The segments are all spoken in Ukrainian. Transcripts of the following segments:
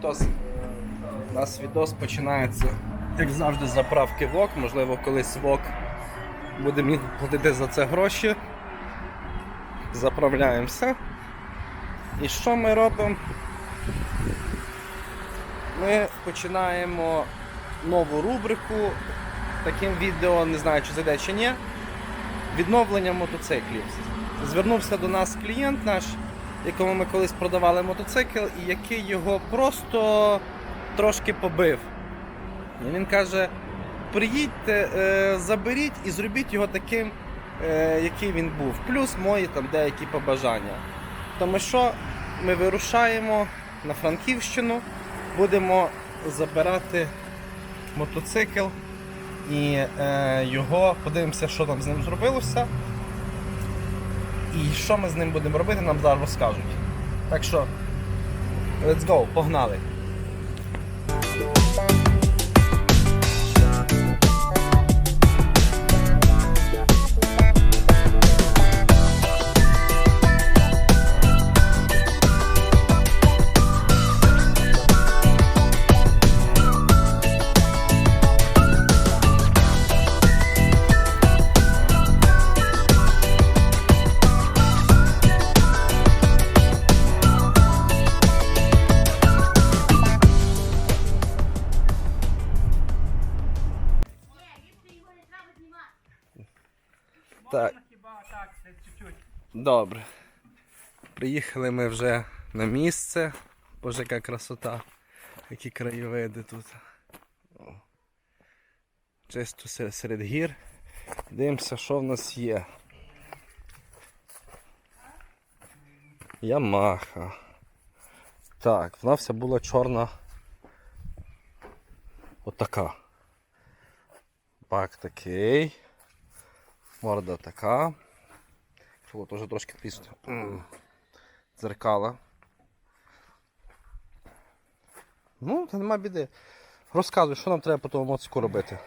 Вітос. У нас відос починається, як завжди, з заправки ВОК. Можливо, колись ВОК буде мені платити за це гроші. Заправляємося. І що ми робимо? Ми починаємо нову рубрику таким відео, не знаю, чи зайде чи ні. Відновлення мотоциклів. Звернувся до нас клієнт наш, якому ми колись продавали мотоцикл, і який його просто трошки побив. І він каже: приїдьте, е, заберіть і зробіть його таким, е, який він був. Плюс мої там деякі побажання. Тому що ми вирушаємо на Франківщину, будемо забирати мотоцикл і е, його подивимося, що там з ним зробилося. І що ми з ним будемо робити, нам зараз розкажуть. Так що, let's go, погнали. Так. Хіба так, чуть-чуть. Добре. Приїхали ми вже на місце. Боже, яка красота. Які краєвиди тут. О. Чисто серед гір. Дивимося, що в нас є. Ямаха. Так, вона вся була чорна. Отака. Бак такий. Морда така. Чого теж трошки трісно. Дзеркала. Ну, та нема біди. Розказуй, що нам треба по тому моцику робити.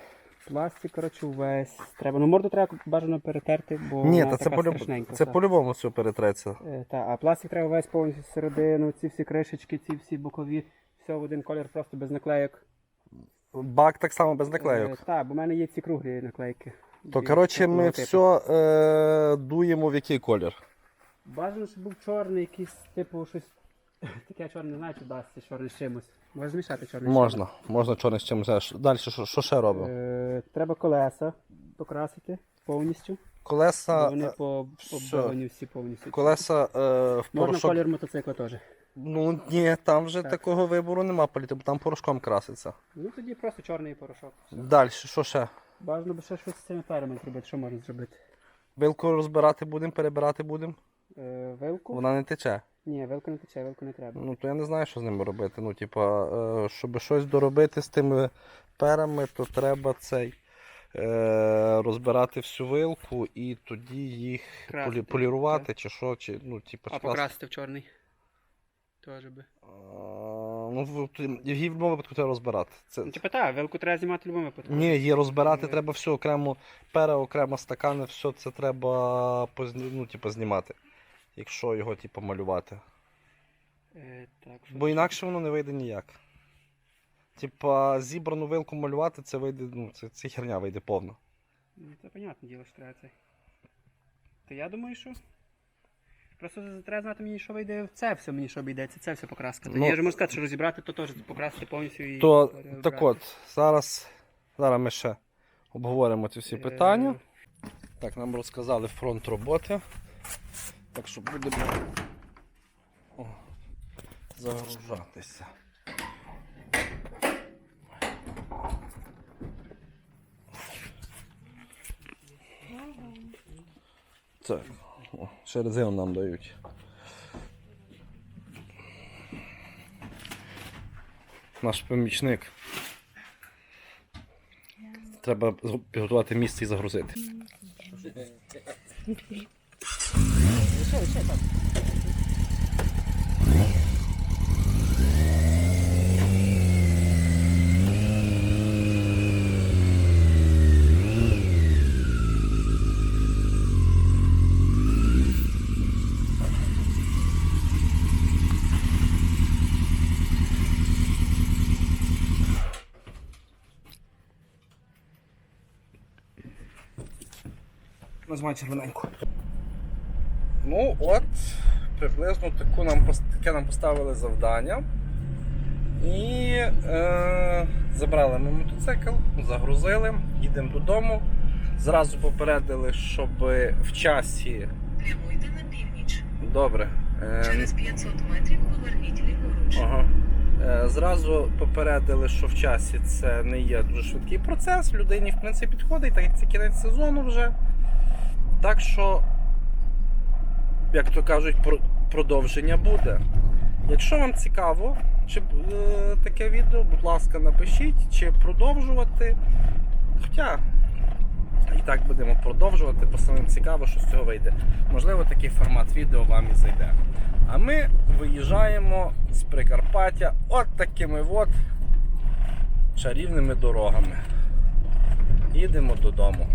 Пластик, коротше, увесь. Треба. Ну морду треба бажано перетерти, бо Ні, вона та це, така полюб... страшненька. це та. по-любому все перетреться. Е, та, а пластик треба весь повністю середину, ці всі кришечки, ці всі бокові, все в один колір, просто без наклейок. Бак так само без наклейок. Е, так, бо в мене є ці круглі наклейки. То коротше ми типу. все е... дуємо в який колір. Бажано, щоб був чорний, якийсь, типу, щось. Таке чорне, не знаю, чи вдасться чорний з чимось. Можна змішати чорний з Можна, можна чорний з чимось. А що- Далі що, що ще робимо? Е, треба колеса покрасити повністю. Бо Колеса. вони е, по все. оббивані всі повністю. Колеса е, в Можна порошок. колір мотоцикла теж. Ну ні, там вже Так. такого вибору нема політи, бо там порошком краситься. Ну тоді просто чорний порошок. Далі, що ще? Бажано би ще щось з цими перами зробити. Що можна зробити? Вилку розбирати будемо, перебирати будемо. Е, вилку? Вона не тече. Ні, вилку не тече, вилку не треба. Ну то я не знаю, що з ними робити. Ну, типа, е, щоб щось доробити з тими перами, то треба цей е, розбирати всю вилку і тоді їх Красити, полі, полірувати чи що, чи ну, типа, А скласти. покрасити в чорний. Теж би. Е, Ну, її в будь-якому випадку треба розбирати. Це, Ну, типу так, вилку треба знімати в будь-якому випадку. Ні, її розбирати треба все окремо, пера, окремо стакани, все це треба позні, ну, типу, знімати. Якщо його типу, малювати. Е, так, Бо інакше воно не вийде ніяк. Типа, зібрану вилку малювати, це вийде, ну, це, це херня вийде повна. Ну, це понятне діло, що треба це. То я думаю, що. Просто треба знати мені, що вийде в це все, мені що обійдеться, це все покраска. Ну, я ж можу сказати, що розібрати, то теж покрасити повністю і. То так от, зараз, зараз ми ще обговоримо ці всі Е, питання. Так, нам розказали фронт роботи. Так що будемо о, загружатися. Так, о, ще нам дають. Наш помічник. Треба підготувати місце і загрузити. Ще, ще, так. Нажимай червоненьку. Ну, от, приблизно таку нам, таке нам поставили завдання. І е, забрали ми мотоцикл, загрузили, їдемо додому. Зразу попередили, щоб в часі. Прямуйте на північ. Добре. Е, Через 500 метрів поверніть ліворуч. Ага. Е, Зразу попередили, що в часі це не є дуже швидкий процес. Людині, в принципі, підходить, так як це кінець сезону вже. Так що, як то кажуть, продовження буде. Якщо вам цікаво, чи е, таке відео, будь ласка, напишіть, чи продовжувати. Хоча і так будемо продовжувати, бо самим цікаво, що з цього вийде. Можливо, такий формат відео вам і зайде. А ми виїжджаємо з Прикарпаття от такими от чарівними дорогами. Їдемо додому.